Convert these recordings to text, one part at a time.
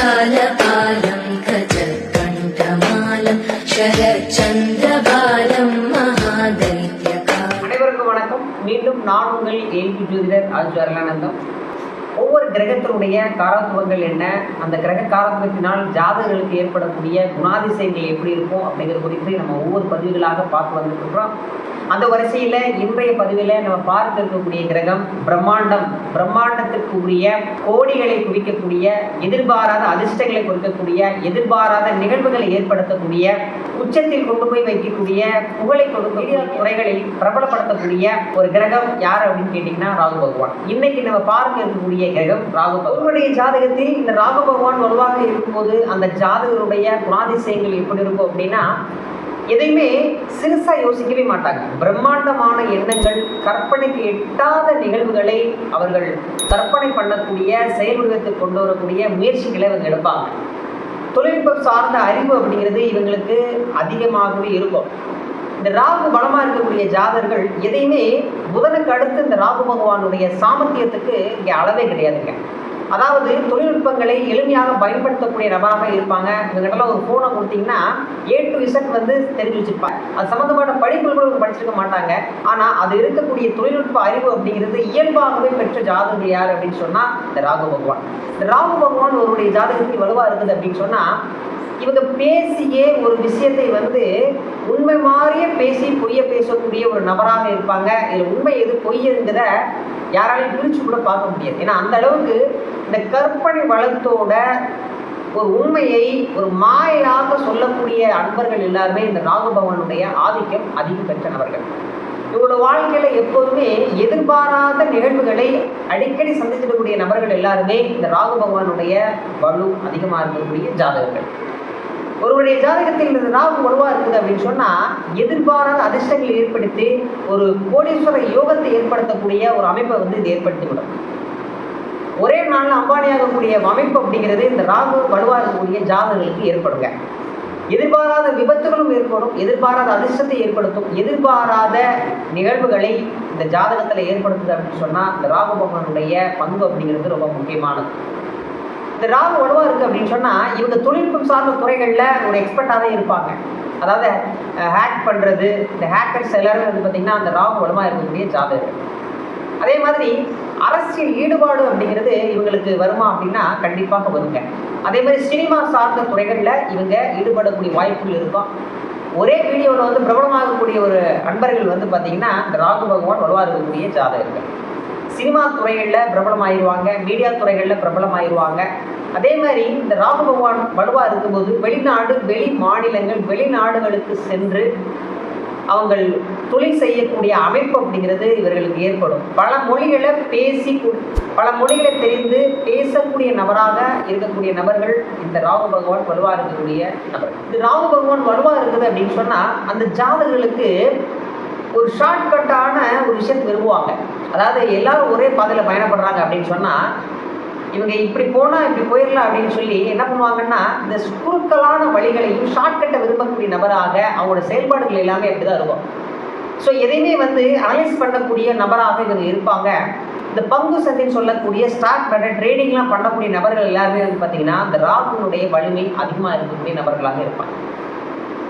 जालपालं खचत्कण्ठमालं शरच्चन्द्रबालं महादैत्यकालम् அனைவருக்கும் வணக்கம் மீண்டும் நான் உங்கள் ஏல்பி ஜோதிடர் ஆச்சாரலானந்தம் ஒவ்வொரு கிரகத்தினுடைய காரத்துவங்கள் என்ன? அந்த கிரக காரத்துவத்தினால் ஜாதகர்களுக்கு ஏற்படக்கூடிய குணாதிசயங்கள் எப்படி இருக்கும் அப்படிங்கிறது குறித்து நம்ம ஒவ்வொரு பதிவுகளாக பார்த்து வந்துட்டுருக்கிறோம் அந்த வரிசையில் இன்றைய பதிவில் நம்ம பார்க்க இருக்கக்கூடிய கிரகம் பிரம்மாண்டம். பிரம்மாண்டத்திற்கு உரிய கோடிகளை குவிக்கக்கூடிய எதிர்பாராத அதிர்ஷ்டங்களை கொடுக்கக்கூடிய எதிர்பாராத நிகழ்வுகளை ஏற்படுத்தக்கூடிய உச்சத்தில் கொண்டு போய் வைக்கக்கூடிய புகழை கொடுக்கக்கூடிய துறைகளில் பிரபலப்படுத்தக்கூடிய ஒரு கிரகம் யார் அப்படின்னு கேட்டிங்கன்னா ராகு பகவான். இன்னைக்கு நம்ம பார்க்க இருக்கக்கூடிய கிரகம் ராகு உங்களுடைய ஜாதகத்தில் இந்த ராகு பகவான் வலுவாக இருக்கும்போது அந்த ஜாதகருடைய குணாதிசயங்கள் எப்படி இருக்கும் அப்படின்னா எதையுமே சிறுசா யோசிக்கவே மாட்டாங்க. பிரம்மாண்டமான எண்ணங்கள் கற்பனைக்கு எட்டாத நிகழ்வுகளை அவர்கள் கற்பனை பண்ணக்கூடிய செயல்வடிவத்தை கொண்டு வரக்கூடிய முயற்சிகளை அவங்க எடுப்பாங்க. தொழில்நுட்பம் சார்ந்த அறிவு அப்படிங்கிறது இவங்களுக்கு அதிகமாகவே இருக்கும். இந்த ராகு பலமா இருக்கக்கூடிய ஜாதர்கள் எதையுமே புதனுக்கு அடுத்து இந்த ராகு பகவானுடைய சாமர்த்தியத்துக்கு இங்கே அளவே கிடையாதுங்க. அதாவது தொழில்நுட்பங்களை எளிமையாக பயன்படுத்தக்கூடிய நபராக இருப்பாங்க. இவங்ககிட்ட ஒரு ஃபோனை கொடுத்தீங்கன்னா ஏ டு இசட் வந்து தெரிஞ்சு வச்சிருப்பாங்க. அது சம்மந்தமான படிப்புகள் கூட படிச்சிருக்க மாட்டாங்க. ஆனால் அது இருக்கக்கூடிய தொழில்நுட்ப அறிவு அப்படிங்கிறது இயல்பாகவே பெற்ற ஜாதகம் யார் அப்படின்னு சொன்னால் இந்த ராகு பகவான். இந்த ராகு பகவான் ஒருவருடைய ஜாதகத்தில் வலுவாக இருக்குது அப்படின்னு சொன்னால் இவங்க பேசியே ஒரு விஷயத்தை வந்து உண்மை மாதிரியே பேசி பொய்ய பேசக்கூடிய ஒரு நபராக இருப்பாங்க. இதில் உண்மை எது பொய் யாராலையும் பிரித்து கூட பார்க்க முடியாது. ஏன்னா அந்த அளவுக்கு இந்த கற்பனை வளத்தோட ஒரு உண்மையை ஒரு மாயாக சொல்லக்கூடிய அன்பர்கள் எல்லாருமே இந்த ராகு பகவானுடைய ஆதிக்கம் அதிகம் பெற்ற நபர்கள். இவங்களோட வாழ்க்கையில எப்போதுமே எதிர்பாராத நிகழ்வுகளை அடிக்கடி சந்திச்சிடக்கூடிய நபர்கள் எல்லாருமே இந்த ராகு பகவானுடைய வலு அதிகமாக இருக்கக்கூடிய ஜாதகர்கள். ஒருவருடைய ஜாதகத்தில் இந்த ராகு வலுவாக இருக்குது அப்படின்னு சொன்னால் எதிர்பாராத அதிர்ஷ்டங்களை ஏற்படுத்தி ஒரு கோடீஸ்வர யோகத்தை ஏற்படுத்தக்கூடிய ஒரு அமைப்பை வந்து இது ஏற்படுத்திவிடும் ஒரே நாளில் அம்பானியாகக்கூடிய அமைப்பு அப்படிங்கிறது இந்த ராகு வலுவாக இருக்கக்கூடிய ஜாதகங்களுக்கு ஏற்படுங்க. எதிர்பாராத விபத்துகளும் ஏற்படும் எதிர்பாராத அதிர்ஷ்டத்தை ஏற்படுத்தும் எதிர்பாராத நிகழ்வுகளை இந்த ஜாதகத்தில் ஏற்படுத்துது அப்படின்னு சொன்னால் இந்த ராகு பகவானுடைய பங்கு அப்படிங்கிறது ரொம்ப முக்கியமானது. இந்த ராகு வலுவாக இருக்குது அப்படின்னு சொன்னால் இவங்க தொழில்நுட்பம் சார்ந்த துறைகளில் ஒரு எக்ஸ்பர்ட்டாகவே இருப்பாங்க. அதாவது ஹேக் பண்ணுறது இந்த ஹேக்கர்ஸ் எல்லாரும் வந்து பார்த்திங்கன்னா அந்த ராகு வலுவாக இருக்கக்கூடிய ஜாதகர்கள். அதே மாதிரி அரசியல் ஈடுபாடு அப்படிங்கிறது இவங்களுக்கு வருமா அப்படின்னா கண்டிப்பாக வருங்க. அதே மாதிரி சினிமா சார்ந்த துறைகளில் இவங்க ஈடுபடக்கூடிய வாய்ப்புகள் இருக்கும். ஒரே வீடியோவில் வந்து பிரபலமாகக்கூடிய ஒரு அன்பர்கள் வந்து பார்த்திங்கன்னா இந்த ராகு பகவான் வலுவாக இருக்கக்கூடிய ஜாதகர்கள். சினிமா துறைகளில் பிரபலமாயிருவாங்க மீடியா துறைகளில் பிரபலமாயிருவாங்க. அதே மாதிரி இந்த ராகு பகவான் வலுவாக இருக்கும்போது வெளிநாடு வெளி மாநிலங்கள் வெளிநாடுகளுக்கு சென்று அவங்கள் தொழில் செய்யக்கூடிய அமைப்பு அப்படிங்கிறது இவர்களுக்கு ஏற்படும். பல மொழிகளை பேசி பல மொழிகளை தெரிந்து பேசக்கூடிய நபராக இருக்கக்கூடிய நபர்கள் இந்த ராகு பகவான் வலுவாக இருக்கக்கூடிய நபர் இந்த ராகு பகவான் வலுவாக இருக்குது அப்படின்னு சொன்னால் அந்த ஜாதகர்களுக்கு ஒரு ஷார்ட்கட்டான ஒரு விஷயத்தை விரும்புவாங்க. அதாவது எல்லாரும் ஒரே பாதையில் பயணப்படுறாங்க அப்படின்னு சொன்னால் இவங்க இப்படி போனால் இப்படி போயிடலாம் அப்படின்னு சொல்லி என்ன பண்ணுவாங்கன்னா இந்த குறுக்கலான வழிகளையும் ஷார்ட்கட்டை விரும்பக்கூடிய நபராக அவங்களோட செயல்பாடுகள் எல்லாமே அப்படி தான் இருக்கும். ஸோ எதையுமே வந்து அனலைஸ் பண்ணக்கூடிய நபராக இவங்க இருப்பாங்க. இந்த பங்கு சந்தைன்னு சொல்லக்கூடிய ஸ்டாக் மார்க்கெட் ட்ரேடிங்லாம் பண்ணக்கூடிய நபர்கள் எல்லாருமே வந்து பார்த்தீங்கன்னா இந்த ராகுனுடைய வலிமை அதிகமாக இருக்கக்கூடிய நபர்களாக இருப்பாங்க.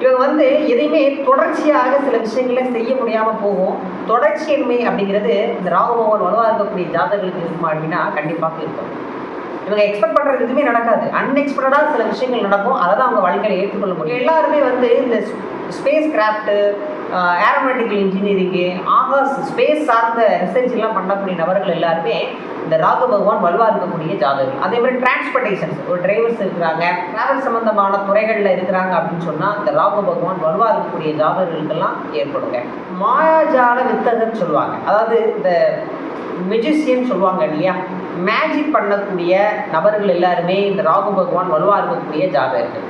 இவங்க வந்து எதையுமே தொடர்ச்சியாக சில விஷயங்களை செய்ய முடியாமல் போகும். தொடர்ச்சியின்மை அப்படிங்கிறது இந்த ராகுபவன் வலுவாக இருக்கக்கூடிய ஜாதகங்களுக்கு இருக்குமா அப்படின்னா கண்டிப்பாக இருக்கும். இவங்க எக்ஸ்பெக்ட் பண்ணுறது எதுவுமே நடக்காது. அன்எக்ஸ்பெக்டடாக சில விஷயங்கள் நடக்கும். அதை தான் அவங்க வாழ்க்கையில் ஏற்றுக்கொள்ள முடியும். எல்லாருமே வந்து இந்த space craft aeronautical engineering Akash space சார்ந்த ரிசர்ச்லாம் பண்ணக்கூடிய நபர்கள் எல்லாருமே இந்த ராகு பகவான் வலுவாக இருக்கக்கூடிய ஜாதகர்கள் அதே மாதிரி டிரான்ஸ்போர்ட்டேஷன்ஸ் ஒரு டிரைவர்ஸ் இருக்கிறாங்க டிராவல் சம்பந்தமான துறைகளில் இருக்கிறாங்க அப்படின்னு சொன்னால் இந்த ராகு பகவான் வலுவாக இருக்கக்கூடிய ஜாதகர்களுக்கெல்லாம் ஏற்படுங்க. மாயாஜால வித்தகன்னு சொல்லுவாங்க. அதாவது இந்த மெஜிஷியன் சொல்லுவாங்க இல்லையா? மேஜிக் பண்ணக்கூடிய நபர்கள் எல்லாருமே இந்த ராகு பகவான் வலுவாக இருக்கக்கூடிய ஜாதகர்கள்.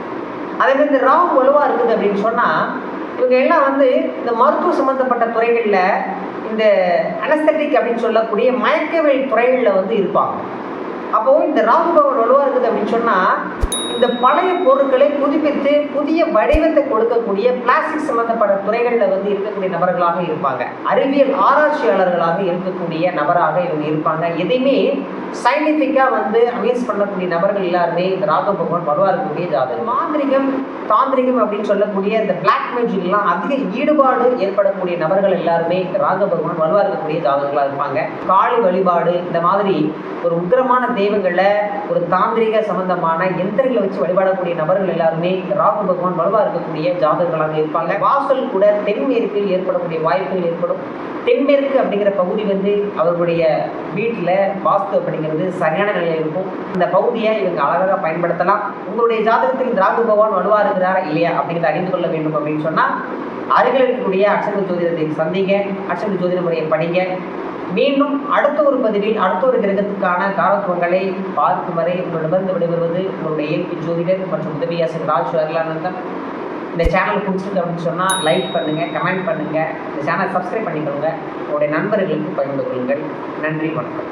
அதே மாதிரி இந்த ராகு வலுவாக இருக்குது அப்படின்னு சொன்னால் இவங்க எல்லாம் வந்து இந்த மருத்துவ சம்மந்தப்பட்ட துறைகளில் இந்த அனஸ்தட்டிக் அப்படின்னு சொல்லக்கூடிய மயக்கவியல் துறைகளில் வந்து இருப்பாங்க. அப்போது இந்த ராகு பகவான் வலுவாக இருக்குது அப்படின்னு சொன்னால் இந்த பழைய பொருட்களை புதுப்பித்து புதிய வடிவத்தை கொடுக்கக்கூடிய பிளாஸ்டிக் சம்பந்தப்பட்ட துறைகளில் வந்து இருக்கக்கூடிய நபர்களாக இருப்பாங்க. அறிவியல் ஆராய்ச்சியாளர்களாக இருக்கக்கூடிய நபராக இவங்க இருப்பாங்க. எதையுமே சயின்டிஃபிக்காக வந்து அனலைஸ் பண்ணக்கூடிய நபர்கள் எல்லாருமே இந்த ராகு பகவான் வலுவாக இருக்கக்கூடிய ஜாதகம் மாந்திரிகம் தாந்திரிகம் அப்படின்னு சொல்லக்கூடிய இந்த பிளாக் மேஜிக்லாம் அதிக ஈடுபாடு ஏற்படக்கூடிய நபர்கள் எல்லாருமே இந்த ராகு பகவான் வலுவாக இருக்கக்கூடிய ஜாதகங்களாக இருப்பாங்க. காளி வழிபாடு இந்த மாதிரி ஒரு உக்கிரமான தெய்வங்களை ஒரு தாந்திரிக சம்பந்தமான எந்திரங்களை வச்சு வழிபாடக்கூடிய நபர்கள் எல்லாருமே இந்த ராகு பகவான் வலுவாக இருக்கக்கூடிய ஜாதகங்களாக இருப்பாங்க. வாசல் கூட தென்மேற்கில் ஏற்படக்கூடிய வாய்ப்புகள் ஏற்படும். தென்மேற்கு அப்படிங்கிற பகுதி வந்து அவர்களுடைய வீட்டில் வாஸ்து அப்படிங்கிறது சரியான நிலையில் இருக்கும். இந்த பகுதியை இவங்க அழகாக பயன்படுத்தலாம். உங்களுடைய ஜாதகத்தில் இந்த ராகு பகவான் வலுவா இருக்கிறாரா இல்லையா அப்படிங்கிறத அறிந்து கொள்ள வேண்டும் அப்படின்னு சொன்னால் அருகில் இருக்கக்கூடிய அச்சந்த ஜோதிடத்தை சந்திங்க அச்சந்த ஜோதிட முறையை படிங்க. மீண்டும் அடுத்த ஒரு பதிவில் அடுத்த ஒரு கிரகத்துக்கான காரத்துவங்களை பார்க்கும் வரை உங்களிடமிருந்து விடைபெறுவது உங்களுடைய இயற்கை ஜோதிடர் மற்றும் உதவியாசன் ராஜ் அருளானந்தம் இந்த சேனல் பிடிச்சிருக்கு அப்படின்னு சொன்னால் லைக் பண்ணுங்கள் கமெண்ட் பண்ணுங்கள் இந்த சேனல் சப்ஸ்கிரைப் பண்ணிக்கோங்க. உங்களுடைய நண்பர்களுக்கு பகிர்ந்து கொள்ளுங்கள். நன்றி வணக்கம்.